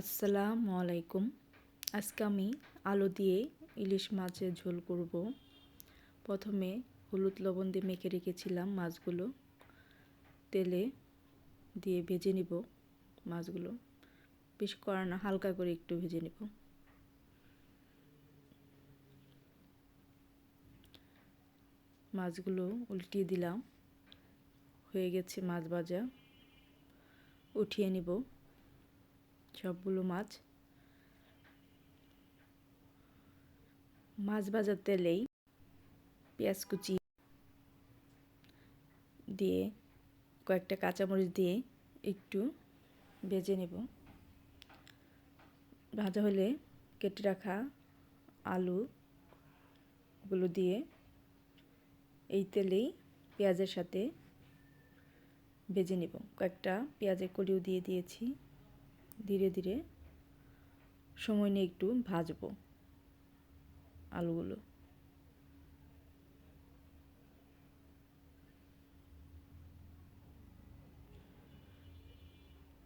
আসসালামু আলাইকুম। আজকে আমি আলু দিয়ে ইলিশ মাছের ঝোল করব। প্রথমে হলুদ লবণ দিয়ে মেখে রেখেছিলাম মাছগুলো। তেলে দিয়ে ভেজে নিব মাছগুলো। বেশ করা না হালকা করে একটু ভেজে নিব। মাছগুলো উল্টিয়ে দিলাম। হয়ে গেছে মাছ ভাজা। উঠিয়ে নিব। সবগুলো মাছ। মাছ ভাজার তেলেই পেঁয়াজ কুচি দিয়ে কয়েকটা কাঁচামরিচ দিয়ে একটু ভেজে নেব। ভাজা হলে কেটে রাখা আলু গুলো দিয়ে এই তেলেই পেঁয়াজের সাথে ভেজে নেব। কয়েকটা পেঁয়াজের কলিও দিয়ে দিয়েছি। ধীরে ধীরে সময় নিয়ে একটু ভাজবো আলুগুলো।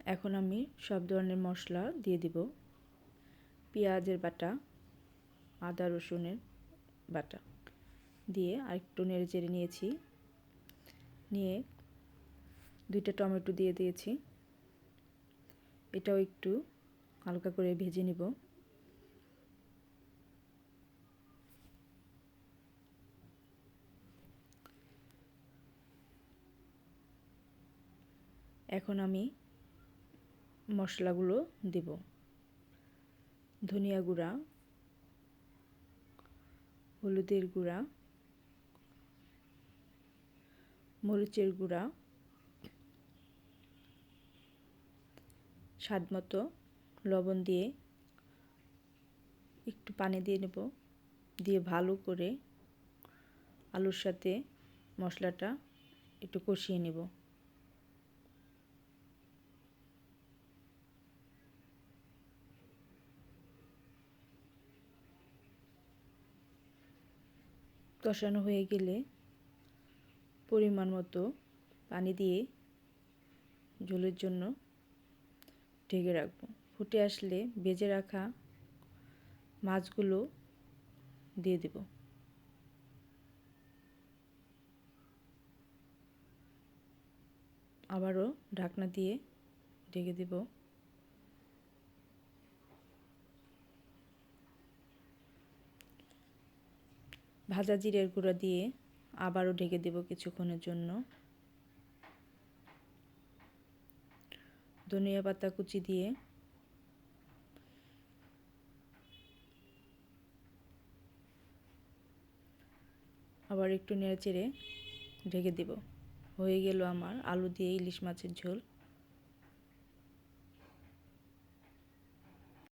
এখন আমি সব ধরনের মশলা দিয়ে দিব। পেঁয়াজের বাটা, আদা রসুনের বাটা দিয়ে আরেকটু নেড়ে চেড়ে নিয়েছি। নিয়ে দুইটা টমেটো দিয়ে দিয়েছি। এটাও একটু হালকা করে ভেজে নিব। এখন আমি মশলাগুলো দেব। ধনিয়া গুঁড়া, হলুদের গুঁড়া, মরিচের গুঁড়া স্বাদ মতো লবণ দিয়ে একটু পানি দিয়ে নেব। দিয়ে ভালো করে আলুর সাথে মশলাটা একটু কষিয়ে নেব। কষানো হয়ে গেলে পরিমাণ মতো পানি দিয়ে ঝোলের জন্য ঢেকে রাখব। ফুটে আসলে বেজে রাখা মাছগুলো দিয়ে দেব। আবারও ঢাকনা দিয়ে ঢেকে দেব। ভাজা জিরের গুঁড়া দিয়ে আবারও ঢেকে দেব কিছুক্ষণের জন্য। ধনিয়া পাতা কুচি দিয়ে আবার একটু নেড়ে চেড়ে ঢেকে দেব। হয়ে গেল আমার আলু দিয়ে ইলিশ মাছের ঝোল।